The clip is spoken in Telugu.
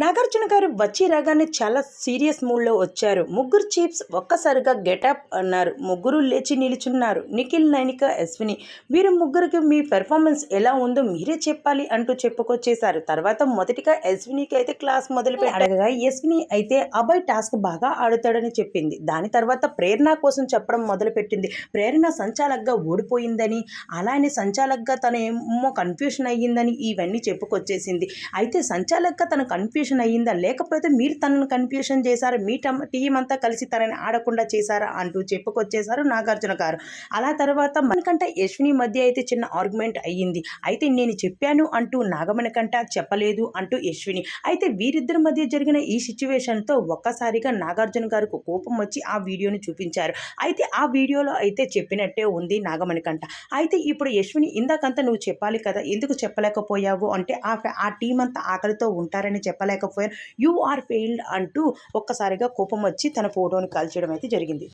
నాగార్జున గారు వచ్చి రాగానే చాలా సీరియస్ మూడ్లో వచ్చారు. ముగ్గురు చీఫ్స్ ఒక్కసారిగా గెటప్ అన్నారు. ముగ్గురు లేచి నిలుచున్నారు. నిఖిల్ నైనిక అశ్విని వీరు ముగ్గురికి మీ పెర్ఫార్మెన్స్ ఎలా ఉందో మీరే చెప్పాలి అంటూ చెప్పుకొచ్చేశారు. తర్వాత మొదటిగా అశ్వినికి అయితే క్లాస్ మొదలుపెట్టి అడగగా అశ్విని అయితే అబ్బాయి టాస్క్ బాగా ఆడుతాడని చెప్పింది. దాని తర్వాత ప్రేరణ కోసం చెప్పడం మొదలుపెట్టింది. ప్రేరణ సంచాలక్గా ఓడిపోయిందని అలానే సంచాలక్గా తన ఏమో కన్ఫ్యూషన్ అయ్యిందని ఇవన్నీ చెప్పుకొచ్చేసింది. అయితే సంచాలక్గా తన కన్ఫ్యూషన్ అయ్యిందా? లేకపోతే మీరు తనను కన్ఫ్యూషన్ చేశారు మీ టీం అంతా కలిసి తనని ఆడకుండా చేశారా అంటూ చెప్పుకొచ్చేశారు నాగార్జున గారు. అలా తర్వాత మనకంట యశ్విని మధ్య అయితే చిన్న ఆర్గ్యుమెంట్ అయ్యింది. అయితే నేను చెప్పాను అంటూ నాగమణికంట చెప్పలేదు అంటూ యశ్విని. అయితే వీరిద్దరి మధ్య జరిగిన ఈ సిచ్యువేషన్తో ఒక్కసారిగా నాగార్జున గారికి కోపం వచ్చి ఆ వీడియోని చూపించారు. అయితే ఆ వీడియోలో అయితే చెప్పినట్టే ఉంది నాగమణికంట అయితే ఇప్పుడు యశ్విని ఇందాకంతా నువ్వు చెప్పాలి కదా ఎందుకు చెప్పలేకపోయావు? అంటే ఆ ఆ టీం అంతా ఆకలితో ఉంటారని చెప్పలేకపోయారు యు ఆర్ ఫెయిల్డ్ అంటూ ఒక్కసారిగా కోపం వచ్చి తన ఫోటోని కాల్చేయడం అయితే జరిగింది.